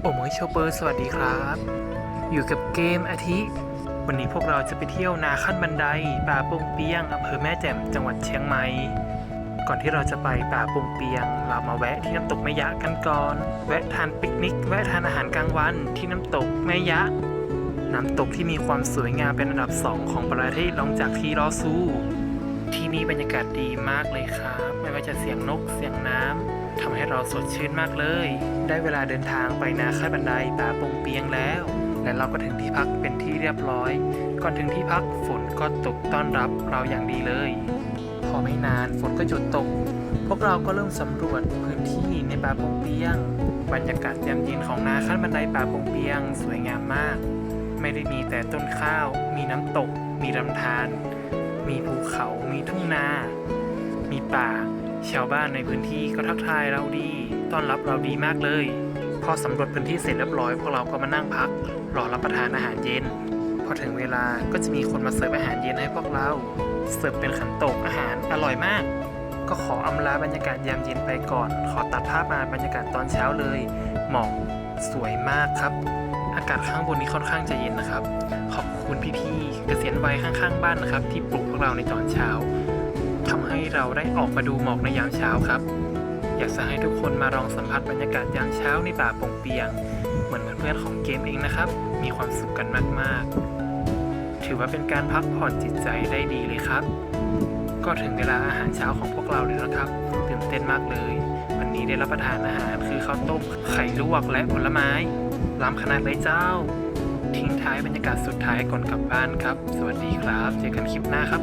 โอมยโชเปอร์สวัสดีครับ อยู่กับเกมอาทิ วันนี้พวกเราจะไปเที่ยวนาขั้นบันได ป่าปงเปียงอำเภอแม่แจ่มจังหวัดเชียงใหม่ ก่อนที่เราจะไปป่าปงเปียง เรามาแวะที่น้ำตกแม่ยะกันก่อน แวะทานปิกนิก แวะทานอาหารกลางวันที่น้ำตกแม่ยะ น้ำตกที่มีความสวยงามเป็นอันดับสองของประเทศรองจากทีรอซูที่นี่บรรยากาศดีมากเลยครับ ไม่ว่าจะเสียงนกเสียงน้ำ ทำให้เราสดชื่นมากเลย ได้เวลาเดินทางไปนาค่ายบันไดป่าปงเปียงแล้ว และเราก็ถึงที่พักเป็นที่เรียบร้อย ก่อนถึงที่พักฝนก็ตกต้อนรับเราอย่างดีเลย พอไม่นานฝนก็หยุดตก พวกเราก็เริ่มสำรวจพื้นที่ในป่าปงเปียง บรรยากาศยามเย็นของนาขั้นบันไดป่าปงเปียง สวยงามมาก ไม่ได้มีแต่ต้นข้าว มีน้ำตก มีลำธารมีภูเขา มีทุ่งนา มีป่า ชาวบ้านในพื้นที่ก็ทักทายเราดีต้อนรับเราดีมากเลย พอสำรวจพื้นที่เสร็จเรียบร้อยพวกเราก็มานั่งพัก รอรับประทานอาหารเย็น พอถึงเวลาก็จะมีคนมาเสิร์ฟอาหารเย็นให้พวกเรา เสิร์ฟเป็นขันโตกอาหารอร่อยมาก ก็ขออำลาบรรยากาศยามเย็นไปก่อน ขอตัดภาพมาบรรยากาศตอนเช้าเลย หมอกสวยมากครับ อากาศข้างบนนี้ค่อนข้างจะเย็นนะครับ ขอบคุณพี่ๆเกษียณวัยข้างๆ บ้านนะครับ ที่ปลุกพวกเราในตอนเช้า ทำให้เราได้ออกมาดูหมอกในยามเช้าครับ อยากจะให้ทุกคนมาลองสัมผัสบรรยากาศยามเช้าในป่าปงเปียง เหมือนเพื่อนๆของเกมเองนะครับ มีความสุขกันมากๆ ถือว่าเป็นการพักผ่อนจิตใจได้ดีเลยครับ ก็ถึงเวลาอาหารเช้าของพวกเราแล้วนะครับตื่นเต้นมากเลย วันนี้ได้รับประทานอาหารคือข้าวต้มไข่ลวกและผลไม้ล้ำขนาดเลยเจ้าทิ้งท้ายบรรยากาศสุดท้ายก่อนกลับบ้านครับ สวัสดีครับ เจอกันคลิปหน้าครับ